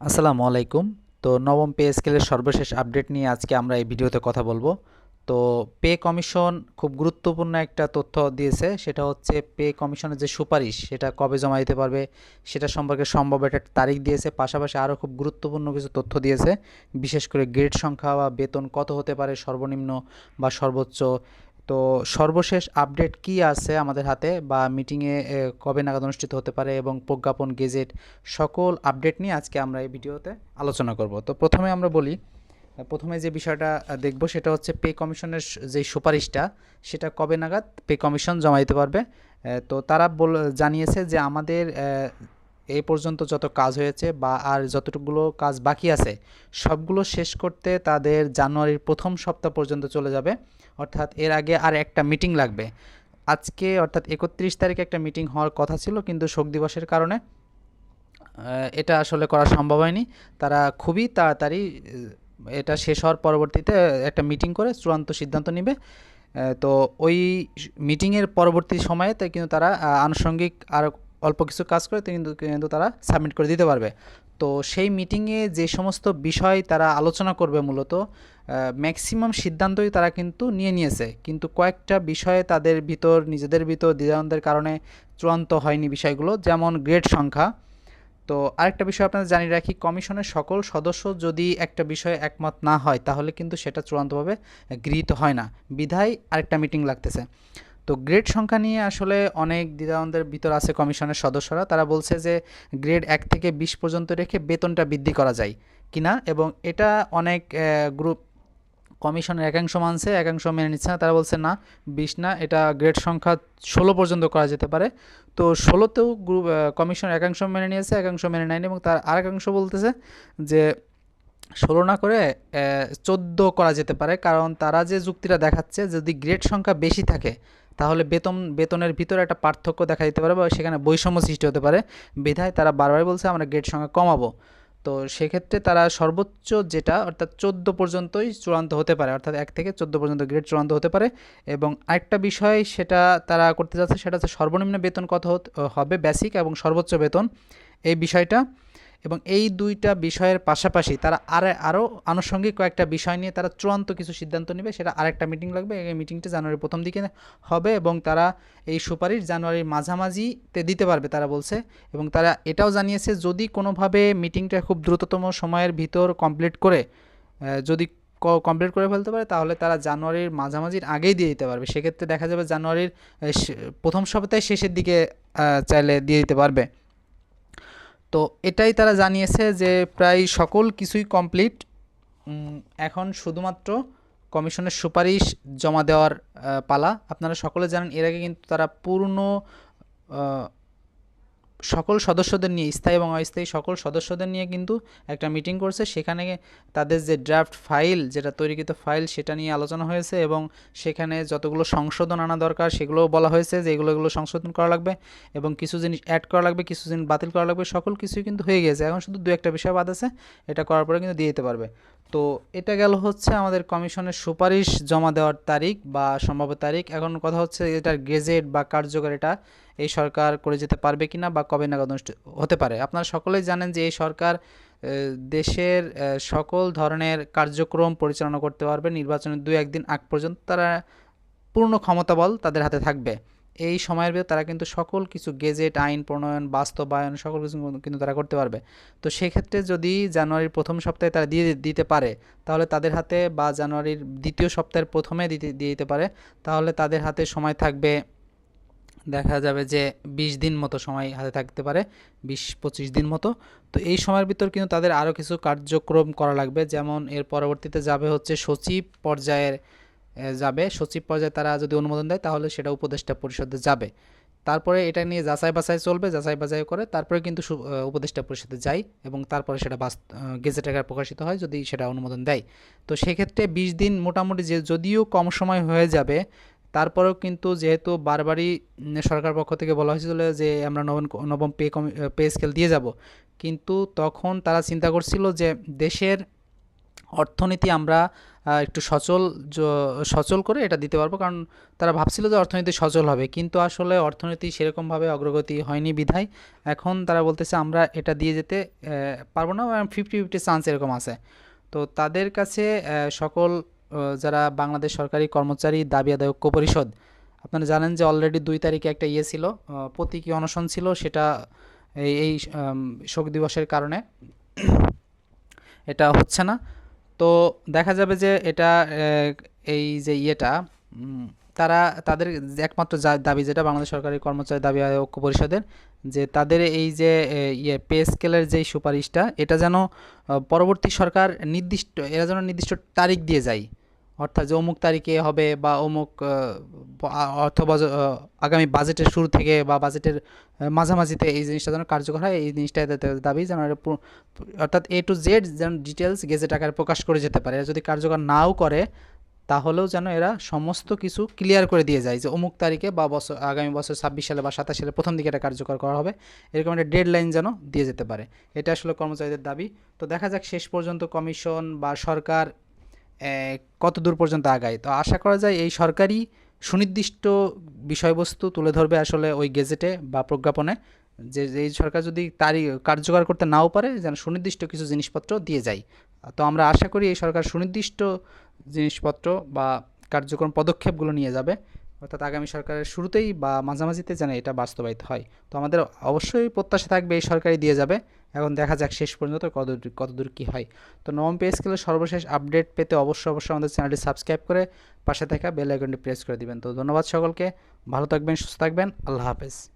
আসসালামু আলাইকুম। তো নবম পে স্কেলের সর্বশেষ আপডেট নিয়ে আজকে আমরা এই ভিডিওতে কথা বলব। তো পে কমিশন খুব গুরুত্বপূর্ণ একটা তথ্য দিয়েছে, সেটা হচ্ছে পে কমিশনের যে সুপারিশ, সেটা কবে জমা দিতে পারবে, সেটা সম্পর্কে সম্ভব একটা তারিখ দিয়েছে, পাশাপাশি আরও খুব গুরুত্বপূর্ণ কিছু তথ্য দিয়েছে। বিশেষ করে গ্রেড সংখ্যা বা বেতন কত হতে পারে, সর্বনিম্ন বা সর্বোচ্চ তো সর্বশেষ আপডেট কি আছে আমাদের হাতে বা মিটিংয়ে কবে নাগাদ অনুষ্ঠিত হতে পারে এবং প্রজ্ঞাপন গেজেট সকল আপডেট নিয়ে আজকে আমরা এই ভিডিওতে আলোচনা করব। তো প্রথমে আমরা বলি, প্রথমে যে বিষয়টা দেখব সেটা হচ্ছে পে কমিশনের যে সুপারিশটা, সেটা কবে নাগাদ পে কমিশন জমা দিতে পারবে। তো তারা বল, জানিয়েছে যে আমাদের এই পর্যন্ত যত কাজ হয়েছে বা আর যতটুকুলো কাজ বাকি আছে, সবগুলো শেষ করতে তাদের জানুয়ারির প্রথম সপ্তাহ পর্যন্ত চলে যাবে। অর্থাৎ এর আগে আর একটা মিটিং লাগবে। আজকে অর্থাৎ একত্রিশ তারিখে একটা মিটিং হওয়ার কথা ছিল, কিন্তু শোক দিবসের কারণে এটা আসলে করা সম্ভব হয়নি। তারা খুবই তাড়াতাড়ি এটা শেষ হওয়ার পরবর্তীতে একটা মিটিং করে চূড়ান্ত সিদ্ধান্ত নেবে। তো ওই মিটিংয়ের পরবর্তী সময়ে কিন্তু তারা আনুষঙ্গিক আর অল্প কিছু কাজ করে কিন্তু কিন্তু তারা সাবমিট করে দিতে পারবে। তো সেই মিটিংয়ে যে সমস্ত বিষয় তারা আলোচনা করবে মূলত ম্যাক্সিমাম সিদ্ধান্তই তারা কিন্তু নিয়ে নিয়েছে। কিন্তু কয়েকটা বিষয়ে তাদের ভিতর, নিজেদের ভিতর দ্বিধাদ্বন্দ্বের কারণে চূড়ান্ত হয়নি বিষয়গুলো, যেমন গ্রেড সংখ্যা। তো আরেকটা বিষয় আপনাদের জানিয়ে রাখি, কমিশনের সকল সদস্য যদি একটা বিষয়ে একমত না হয়, তাহলে কিন্তু সেটা চূড়ান্তভাবে গৃহীত হয় না। বিধায় আরেকটা মিটিং লাগতেছে। তো গ্রেড সংখ্যা নিয়ে আসলে অনেক দ্বিধাদ্বন্দ্বের ভিতর আছে কমিশনের সদস্যরা। তারা বলছে যে গ্রেড এক থেকে বিশ পর্যন্ত রেখে বেতনটা বৃদ্ধি করা যায় কিনা এবং এটা অনেক গ্রুপ কমিশনের একাংশ মানছে, একাংশ মেনে নিচ্ছে না। তারা বলছে না, বিশ না, এটা গ্রেড সংখ্যা ষোলো পর্যন্ত করা যেতে পারে। তো ষোলোতেও গ্রুপ কমিশন একাংশ মেনে নিয়েছে, একাংশ মেনে নেয়নি এবং তার আরেকাংশ বলতেছে যে ষোলো না করে চোদ্দ করা যেতে পারে। কারণ তারা যে যুক্তিটা দেখাচ্ছে, যদি গ্রেড সংখ্যা বেশি থাকে তাহলে বেতন, বেতনের ভিতরে একটা পার্থক্য দেখা দিতে পারে বা সেখানে বৈষম্য সৃষ্টি হতে পারে। বিধায় তারা বারবার বলছে, আমরা গ্রেড সংখ্যা কমাবো। তো সেক্ষেত্রে তারা সর্বোচ্চ যেটা, অর্থাৎ চোদ্দ পর্যন্তই চূড়ান্ত হতে পারে, অর্থাৎ এক থেকে চোদ্দ পর্যন্ত গ্রেড চূড়ান্ত হতে পারে। এবং আরেকটা বিষয় সেটা তারা করতে যাচ্ছে, সেটা হচ্ছে সর্বনিম্ন বেতন কত হবে বেসিক এবং সর্বোচ্চ বেতন। এই বিষয়টা এবং এই দুইটা বিষয়ের পাশাপাশি তারা আর আরও আনুষঙ্গিক কয়েকটা বিষয় নিয়ে তারা চূড়ান্ত কিছু সিদ্ধান্ত নেবে। সেটা আরেকটা মিটিং লাগবে। এই মিটিংটা জানুয়ারির প্রথম দিকে হবে এবং তারা এই সুপারিশ জানুয়ারির মাঝামাঝিতে দিতে পারবে তারা বলছে। এবং তারা এটাও জানিয়েছে, যদি কোনোভাবে মিটিংটা খুব দ্রুততম সময়ের ভিতর কমপ্লিট করে যদি কমপ্লিট করে ফেলতে পারে, তাহলে তারা জানুয়ারির মাঝামাঝির আগেই দিয়ে দিতে পারবে। সেক্ষেত্রে দেখা যাবে জানুয়ারির প্রথম সপ্তাহে শেষের দিকে চাইলে দিয়ে দিতে পারবে। তো এটাই তারা জানিয়েছে যে প্রায় সকল কিছুই কমপ্লিট এখন শুধুমাত্র কমিশনের সুপারিশ জমা দেওয়ার পালা। আপনারা সকলে জানেন, এর আগে কিন্তু তারা পূর্ণ সকল সদস্যদের নিয়ে, স্থায়ী এবং অস্থায়ী সকল সদস্যদের নিয়ে কিন্তু একটা মিটিং করছে। সেখানে তাদের যে ড্রাফট ফাইল যেটা তৈরিকৃত ফাইল সেটা নিয়ে আলোচনা হয়েছে এবং সেখানে যতগুলো সংশোধন আনা দরকার, সেগুলোও বলা হয়েছে যে এগুলো এগুলো সংশোধন করা লাগবে এবং কিছু জিনিস অ্যাড করা লাগবে, কিছু জিনিস বাতিল করা লাগবে, সকল কিছুই কিন্তু হয়ে গেছে এখন শুধু দু একটা বিষয় বাদ আছে, এটা করার পরে কিন্তু দিয়ে দিতে পারবে। তো এটা গেল হচ্ছে আমাদের কমিশনের সুপারিশ জমা দেওয়ার তারিখ বা সম্ভাব্য তারিখ। এখন কথা হচ্ছে এটার গেজেট বা কার্যকর এটা এই সরকার করে যেতে পারবে কিনা বা কবে নাগাদ অনুষ্ঠিত হতে পারে। আপনারা সকলেই জানেন যে এই সরকার দেশের সকল ধরনের কার্যক্রম পরিচালনা করতে পারবে। নির্বাচনের দু, একদিন আগ পর্যন্ত তারা পূর্ণ ক্ষমতা বল তাদের হাতে থাকবে। এই সময়ের ভিতর তারা কিন্তু সকল কিছু গেজেট, আইন, প্রণয়ন, বাস্তবায়ন, সকল কিছু কিন্তু তারা করতে পারবে। তো সেক্ষেত্রে যদি জানুয়ারির প্রথম সপ্তাহে তারা দিয়ে দিতে পারে, তাহলে তাদের হাতে বা জানুয়ারির দ্বিতীয় সপ্তাহের প্রথমে দিতে, দিয়ে দিতে পারে, তাহলে তাদের হাতে সময় থাকবে দেখা যাবে যে বিশ দিন মতো সময় হাতে থাকতে পারে, বিশ পঁচিশ দিন মতো। তো এই সময়ের ভিতর কিন্তু তাদের আরও কিছু কার্যক্রম করা লাগবে। যেমন এর পরবর্তীতে যাবে হচ্ছে সচিব পর্যায়ের যাবে। সচিব পর্যায়ে তারা যদি অনুমোদন দেয়, তাহলে সেটা উপদেষ্টা পরিষদে যাবে। তারপরে এটা নিয়ে যাচাই বাছাই চলবে, যাচাই বাছাই করে তারপরে কিন্তু উপদেষ্টা পরিষদে যায় এবং তারপরে সেটা বাস গেজেট আকারে প্রকাশিত হয় যদি সেটা অনুমোদন দেয়। তো সেক্ষেত্রে বিশ দিন মোটামুটি যে, যদিও কম সময় হয়ে যাবে তারপরেও কিন্তু যেহেতু বারবারই সরকার পক্ষ থেকে বলা হয়েছিল যে আমরা নবম নবম পে কমি পে স্কেল দিয়ে যাব। কিন্তু তখন তারা চিন্তা করছিল যে দেশের অর্থনীতি আমরা একটু সচল সচল করে এটা দিতে পারব। কারণ তারা ভাবছিল যে অর্থনীতি সচল হবে। কিন্তু আসলে অর্থনীতি সেরকমভাবে অগ্রগতি হয়নি বিধায়। এখন তারা বলতেছে আমরা এটা দিয়ে যেতে পারব না। ফিফটি ফিফটি চান্স এরকম আছে। তো তাদের কাছে সকল যারা বাংলাদেশ সরকারি কর্মচারী দাবি আদায় ঐক্য পরিষদ, আপনারা জানেন যে অলরেডি দুই তারিখে একটা ইয়ে ছিল প্রতীকী অনশন ছিল, সেটা এই শোক দিবসের কারণে। এটা হচ্ছে না। তো দেখা যাবে যে এটা এই যে ইয়েটা তারা তাদের একমাত্র দাবি যেটা বাংলাদেশ সরকারি কর্মচারী দাবি আয়োগ ঐক্য পরিষদের, যে তাদের এই যে ইয়ে পে স্কেলের যেই সুপারিশটা, এটা যেন পরবর্তী সরকার নির্দিষ্ট, এরা যেন নির্দিষ্ট তারিখ দিয়ে যায়। অর্থাৎ যে অমুক তারিখে হবে বা অমুক অর্থ আগামী বাজেটের শুরু থেকে বা বাজেটের মাঝামাঝিতে এই জিনিসটা যেন কার্যকর হয়, এই জিনিসটা দাবি যেন অর্থাৎ এ টু জেড যেন ডিটেলস গেজেট আকারে প্রকাশ করে যেতে পারে। যদি কার্যকর নাও করে তাহলেও যেন এরা সমস্ত কিছু ক্লিয়ার করে দিয়ে যায় যে অমুক তারিখে বা বছর, আগামী বছর ছাব্বিশ সালে বা সাতাশ সালে প্রথম দিকে এটা কার্যকর করা হবে। এরকম একটা ডেড লাইন যেন দিয়ে যেতে পারে। এটা আসলে কর্মচারীদের দাবি। তো দেখা যাক শেষ পর্যন্ত কমিশন বা সরকার কত দূর পর্যন্ত আগায়। তো আশা করা যায় এই সরকারি সুনির্দিষ্ট বিষয়বস্তু তুলে ধরবে আসলে ওই গেজেটে বা প্রজ্ঞাপনে। যে এই সরকার যদি তারই কার্যকর করতে নাও পারে, যেন সুনির্দিষ্ট কিছু জিনিসপত্র দিয়ে যায়। তো আমরা আশা করি এই সরকার সুনির্দিষ্ট জিনিসপত্র বা কার্যক্রম পদক্ষেপগুলো নিয়ে যাবে। অর্থাৎ আগামী সরকারের শুরুতেই বা মাঝামাঝিতে যেন এটা বাস্তবায়িত হয়। তো আমাদের অবশ্যই প্রত্যাশা থাকবে এই সরকারই দিয়ে যাবে। এখন দেখা যাক শেষ পর্যন্ত কত কতদূর কী হয়। তো নবম পে স্কেলের সর্বশেষ আপডেট পেতে অবশ্যই অবশ্যই আমাদের চ্যানেলটি সাবস্ক্রাইব করে পাশে থাকা বেল আইকনটি প্রেস করে দিবেন। তো ধন্যবাদ সকলকে। ভালো থাকবেন, সুস্থ থাকবেন। আল্লাহ হাফেজ।